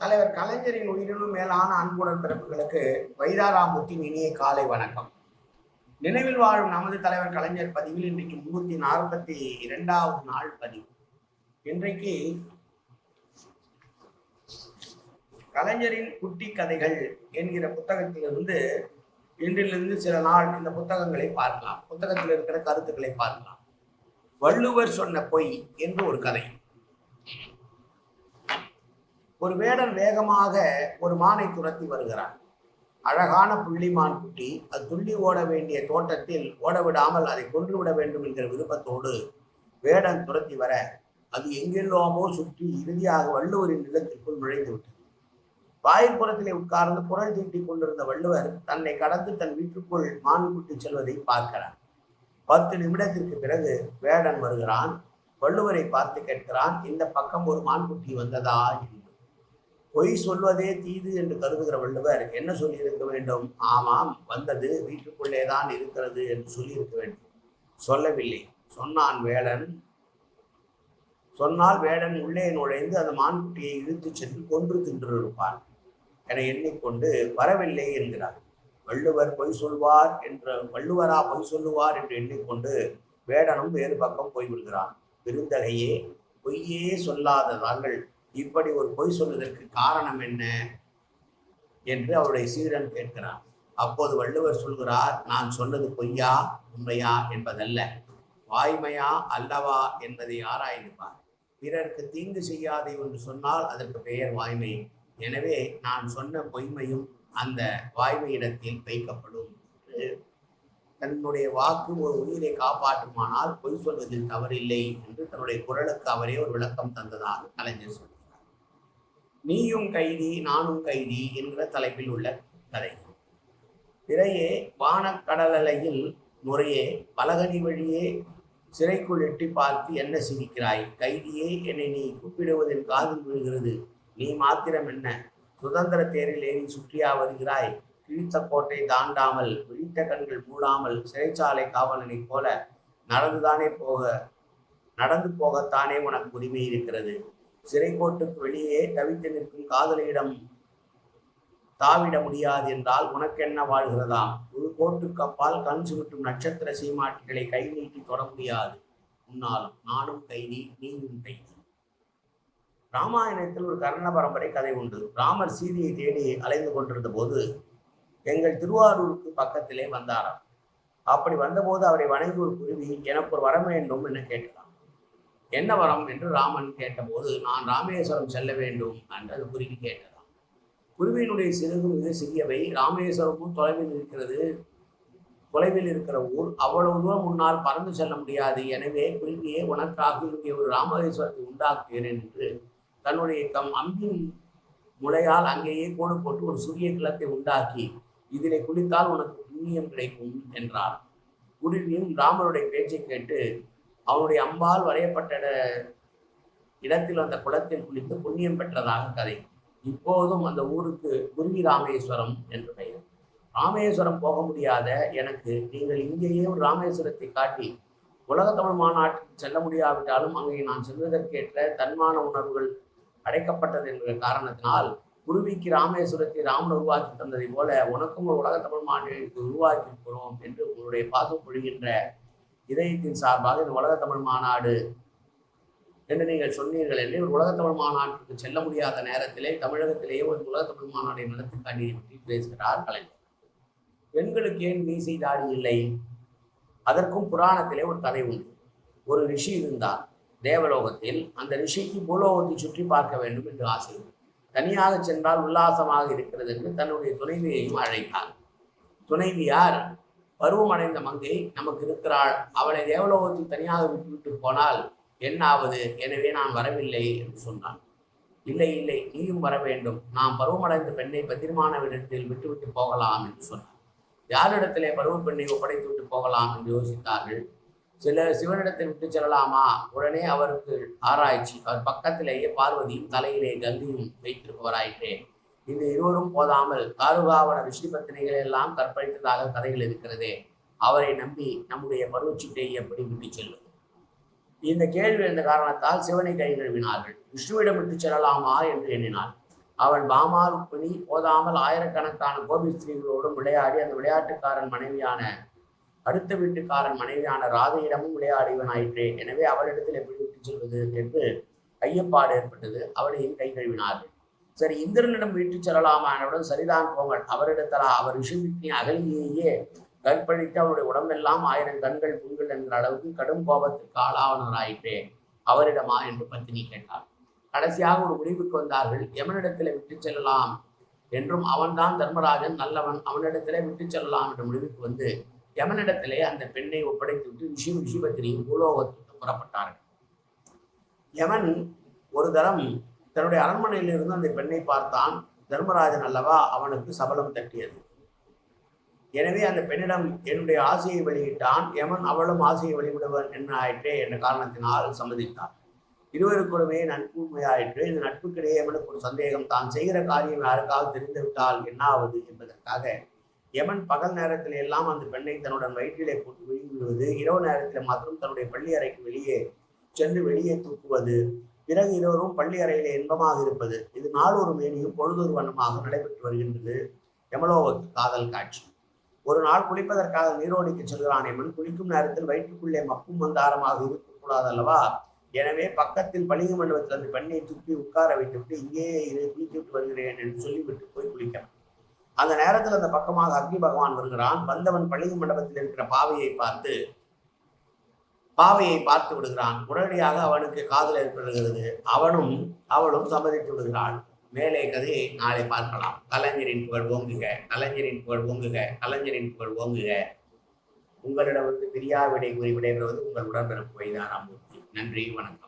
தலைவர் கலைஞரின் உயிரினும் மேலான அன்புடன் பிறப்புகளுக்கு வைதாராமுத்தின் இனிய காலை வணக்கம். நினைவில் வாழும் நமது தலைவர் கலைஞர் பதிவில் இன்றைக்கு முன்னூத்தி நாற்பத்தி இரண்டாவது நாள் பதிவு. இன்றைக்கு கலைஞரின் குட்டி கதைகள் என்கிற புத்தகத்திலிருந்து இன்றிலிருந்து சில நாள் இந்த புத்தகங்களை பார்க்கலாம். புத்தகத்தில் இருக்கிற கருத்துக்களை பார்க்கலாம். வள்ளுவர் சொன்ன பொய் என்று ஒரு கதை. ஒரு வேடன் வேகமாக ஒரு மானை துரத்தி வருகிறான். அழகான புள்ளிமான் குட்டி அது துள்ளி ஓட வேண்டிய தோட்டத்தில் ஓட விடாமல் அதை கொன்றுவிட வேண்டும் என்கிற விருப்பத்தோடு வேடன் துரத்தி வர அது எங்கெல்லாமோ சுற்றி இறுதியாக வள்ளுவரின் நிலத்திற்குள் நுழைந்து விட்டது. வாயிற்புறத்திலே உட்கார்ந்து குரல் தீட்டிக் கொண்டிருந்த வள்ளுவர் தன்னை கடந்து தன் வீட்டுக்குள் மான் குட்டி செல்வதை பார்க்கிறார் பத்து நிமிடத்திற்கு பிறகு வேடன் வருகிறான். வள்ளுவரை பார்த்து கேட்கிறான் இந்த பக்கம் ஒரு மான்குட்டி வந்ததா? என்று பொய் சொல்வதே தீது என்று கருதுகிற வள்ளுவர் என்ன சொல்லியிருக்க வேண்டும்? ஆமாம் வந்தது வீட்டுக்குள்ளே தான் இருக்கிறது என்று சொல்லியிருக்க வேண்டும். சொல்லவில்லை. சொன்னான் வேடன் சொன்னால் வேடன் உள்ளே நுழைந்து அந்த மான்குட்டியை இழுத்துச் சென்று கொன்று தின்றிருப்பான். என எண்ணிக்கொண்டு வரவில்லை என்கிறார். வள்ளுவர் பொய் சொல்வார் என்ற வள்ளுவரா பொய் சொல்லுவார் என்று எண்ணிக்கொண்டு வேடனும் வேறு பக்கம் போய்விடுகிறான். பெருந்தகையே பொய்யே சொல்லாத தாங்கள் இப்படி ஒரு பொய் சொல்வதற்கு காரணம் என்ன? என்று அவருடைய சீடன் கேட்கிறார். அப்போது வள்ளுவர் சொல்கிறார் நான் சொன்னது பொய்யா உண்மையா என்பதல்ல. வாய்மையா அல்லவா என்பதை ஆராய்ந்துப்பார் பிறருக்கு தீங்கு செய்யாதே என்று சொன்னால் அதற்கு பெயர் வாய்மை. எனவே நான் சொன்ன பொய்மையும் அந்த வாய்மையிடத்தில் வைக்கப்படும். தன்னுடைய வாக்கு ஒரு உயிரை காப்பாற்றுமானால் பொய் சொல்வதில் தவறில்லை என்று தன்னுடைய குரலுக்கு அவரே ஒரு விளக்கம் தந்ததாக கலைஞர் சொல்கிறார் நீயும் கைதி நானும் கைதி என்கிற தலைப்பில் உள்ள கதை. பிறையே வானக்கடலலையில் முறையே பலகனி வழியே சிறைக்குள் எட்டி பார்த்து என்ன சிரிக்கிறாய்? கைதியே என்னை நீ கூப்பிடுவதில் காதில் விழுகிறது நீ மாத்திரம் என்ன? சுதந்திர தேரில் ஏறி சுற்றியா வருகிறாய்? கிழித்த கோட்டை தாண்டாமல் விழித்த கண்கள் மூடாமல் சிறைச்சாலை காவலனைப் போல நடந்துதானே போக நடந்து போகத்தானே உனக்கு உரிமை இருக்கிறது? சிறைக்கோட்டுக்கு வெளியே தவித்து நிற்கும் காதலியிடம் தாவிட முடியாது என்றால் உனக்கென்ன வாழ்கிறதாம்? ஒரு கோட்டுக்கு அப்பால் கண் சுருட்டும் நட்சத்திர சீமாட்டிகளை கை நீட்டி தொட முடியாது. உன்னாலும் நானும் கைதி நீயும் கைதி. ராமாயணத்தில் ஒரு கர்ண பரம்பரை கதை உண்டு. ராமர் சீதையை தேடி அலைந்து கொண்டிருந்த போது எங்கள் திருவாரூருக்கு பக்கத்திலே வந்தாராம். அப்படி வந்தபோது அவரை வணங்கி ஒரு குருவி எனக்கு ஒரு வரம் வேண்டும் என கேட்கலாம் என்ன வரம் என்று ராமன் கேட்டபோது நான் ராமேஸ்வரம் செல்ல வேண்டும் என்று அது குருவி கேட்டதாம். குருவியினுடைய சிறுகு மிக சிறியவை. ராமேஸ்வரமும் தொலைவில் இருக்கிறது. தொலைவில் இருக்கிற ஊர். அவ்வளவு தூரம் முன்னால் பறந்து செல்ல முடியாது. எனவே குருவியே உனக்காக இங்கே ஒரு ராமேஸ்வரத்தை உண்டாக்குகிறேன் என்று தன்னுடைய கம் அம்பின் முளையால் அங்கேயே கோடு போட்டு ஒரு சூரிய கிளத்தை உண்டாக்கி இதிலே குளித்தால் உனக்கு புண்ணியம் கிடைக்கும் என்றார். குருவியும் ராமருடைய பேச்சை கேட்டு அவனுடைய அம்பால் வரையப்பட்ட இடத்தில் அந்த குளத்தில் குளித்து புண்ணியம் பெற்றதாக கதை. இப்போதும் அந்த ஊருக்கு குருவி ராமேஸ்வரம் என்று பெயர். ராமேஸ்வரம் போக முடியாத எனக்கு நீங்கள் இங்கேயே ஒரு ராமேஸ்வரத்தை காட்டி உலக தமிழ் மாநாட்டுக்கு செல்ல முடியாவிட்டாலும் அங்கே நான் செல்வதற்கேற்ற தன்மான உணர்வுகள் அடைக்கப்பட்டது என்ற காரணத்தினால் குருவிக்கு ராமேஸ்வரத்தை ராமன் உருவாக்கி தந்ததை போல உனக்கும் ஒரு உலக தமிழ் மாநிலத்தை உருவாக்கி இருக்கிறோம் என்று உங்களுடைய பாசம் பொழிகின்ற இதயத்தின் சார்பாக இது உலக தமிழ் மாநாடு என்று நீங்கள் சொன்னீர்கள் என்று ஒரு உலக தமிழ் மாநாட்டுக்கு செல்ல முடியாத நேரத்திலே தமிழகத்திலேயே ஒரு உலக தமிழ் மாநாடை நடத்தி காட்டியதை பற்றி பேசுகிறார் கலைஞர். பெண்களுக்கு ஏன் மீசை தாடி இல்லை? அதற்கும் புராணத்திலே ஒரு கதை உண்டு. ஒரு ரிஷி இருந்தார் தேவலோகத்தில். அந்த ரிஷிக்கு பூலோகத்தை சுற்றி பார்க்க வேண்டும் என்று ஆசை. தனியாக சென்றால் உல்லாசமாக இருக்கிறது என்று தன்னுடைய துணைவியையும் அழைத்தார். துணைவியார் பருவமடைந்த மங்கை நமக்கு இருக்கிறாள். அவளை தேவலோகத்தில் தனியாக விட்டுவிட்டு போனால் என்ன ஆவது எனவே நான் வரவில்லை என்று சொன்னான். இல்லை இல்லை நீயும் வர வேண்டும். நாம் பருவமடைந்த பெண்ணை பத்திரமானவிடத்தில் விட்டுவிட்டு போகலாம் என்று சொன்னான். யாரிடத்திலே பருவ பெண்ணை ஒப்படைத்து விட்டு போகலாம் என்று யோசித்தார்கள்? சில சிவனிடத்தில் விட்டு செல்லலாமா? உடனே அவருக்கு ஆராய்ச்சி அவர் பக்கத்திலேயே பார்வதியும் தலையிலே கங்கையும் வைத்திருப்பவராயிற்றே இந்த இருவரும் போதாமல் காருகாவன ரிஷி எல்லாம் கற்பழித்ததாக கதைகள் இருக்கிறதே. அவரை நம்பி நம்முடைய பருவச்சுட்டை எப்படி விட்டு செல்லும் இந்த கேள்வி என்ற காரணத்தால் சிவனை கை கழுவினார்கள். விஷ்ணுவிடம் விட்டு செல்லலாமா என்று எண்ணினாள். அவள் பாமா ருக்மிணி போதாமல் ஆயிரக்கணக்கான கோபி ஸ்திரீகளோடும் விளையாடி அந்த விளையாட்டுக்காரன் மனைவியான அடுத்த வீட்டுக்காரன் மனைவியான ராதையிடமும் விளையாடிவனாயிற்றே எனவே அவளிடத்தில் எப்படி விட்டு செல்வது என்று ஐயப்பாடு ஏற்பட்டது. அவளையும் கை கழுவினார்கள். சரி இந்திரனிடம் வீட்டுச் செல்லலாமா. என்னுடன் சரிதான் போங்கள். அவரிடத்தலா அவர் விஷமிக்கு அகலியேயே கற்பழித்து அவருடைய உடம்பெல்லாம் ஆயிரம் கண்கள் புண்கள் என்கிற அளவுக்கு கடும் கோபத்திற்கு ஆளாவனராயிற்றே அவரிடமா? என்று பத்தினி கேட்டார் கடைசியாக ஒரு முடிவுக்கு வந்தார்கள். எமனிடத்தில் விட்டுச் செல்லலாம் என்றும் அவன்தான் தர்மராஜன் நல்லவன் அவனிடத்திலே விட்டுச் செல்லலாம் என்ற முடிவுக்கு வந்து யமனிடத்திலே அந்த பெண்ணை ஒப்படைத்துவிட்டு விஷய விஷயபத்திரியும் பூலோகத்துக்கு புறப்பட்டார்கள். யமன் ஒரு தரம் தன்னுடைய அரண்மனையிலிருந்து அந்த பெண்ணை பார்த்தான். தர்மராஜன் அல்லவா அவனுக்கு சபலம் தட்டியது. எனவே அந்த பெண்ணிடம் என்னுடைய ஆசையை வெளியிட்டான். எமன் அவளும் ஆசையை வெளிவிடுவன் என்ன ஆயிற்றே என்ற காரணத்தினால் சம்மதித்தான். இருவருக்குடமே நட்புமையாயிற்று இந்த நட்புக்கிடையே எவனுக்கு ஒரு சந்தேகம் தான் செய்கிற காரியம் யாருக்காவது தெரிந்துவிட்டால் என்னாவது என்பதற்காக எமன் பகல் நேரத்தில் எல்லாம் அந்த பெண்ணை தன்னுடன் வயிற்றிலே போட்டு விழுங்குவது இரவு நேரத்தில் மாத்திரம் தன்னுடைய பள்ளி அறைக்கு வெளியே சென்று வெளியே தூக்குவது பிறகு இருவரும் பள்ளி அறையிலே இன்பமாக இருப்பது. இது நாளொரு மேனியும் பொழுதொரு வண்ணமாக நடைபெற்று வருகின்றது. எமலோவுக்கு காதல் காட்சி. ஒரு நாள் குளிப்பதற்காக நீரோடிக்கு செல்கிறான் எமன். குளிக்கும் நேரத்தில் வயிற்றுக்குள்ளே மப்பும் மந்தாரமாக இருக்கக்கூடாது அல்லவா எனவே பக்கத்தில் பளிங்கு மண்டபத்தில் அந்த பெண்ணை தூக்கி உட்கார வைத்துவிட்டு இங்கேயே இரு குளித்து விட்டு வருகிறேன் என்று சொல்லிவிட்டு போய் குளிக்கிறான். அந்த நேரத்தில் அந்த பக்கமாக அக்னி பகவான் வருகிறான். வந்தவன் பளிங்கு மண்டபத்தில் இருக்கிற பாவையை பார்த்து பாவையை பார்த்து விடுகிறான். உடனடியாக அவனுக்கு காதல் ஏற்படுகிறது. அவனும் அவளும் சம்மதித்து விடுகிறாள். மேலே கதையை நாளை பார்க்கலாம். கலைஞரின் புகழ் ஓங்குக. கலைஞரின் புகழ் ஓங்குக. கலைஞரின் புகழ் ஓங்குக. உங்களிடம் வந்து பிரியா விடை கூறி விடைபெறுவது உங்கள் உடன்பிறப்பு வைதாராமூர்த்தி நன்றி வணக்கம்.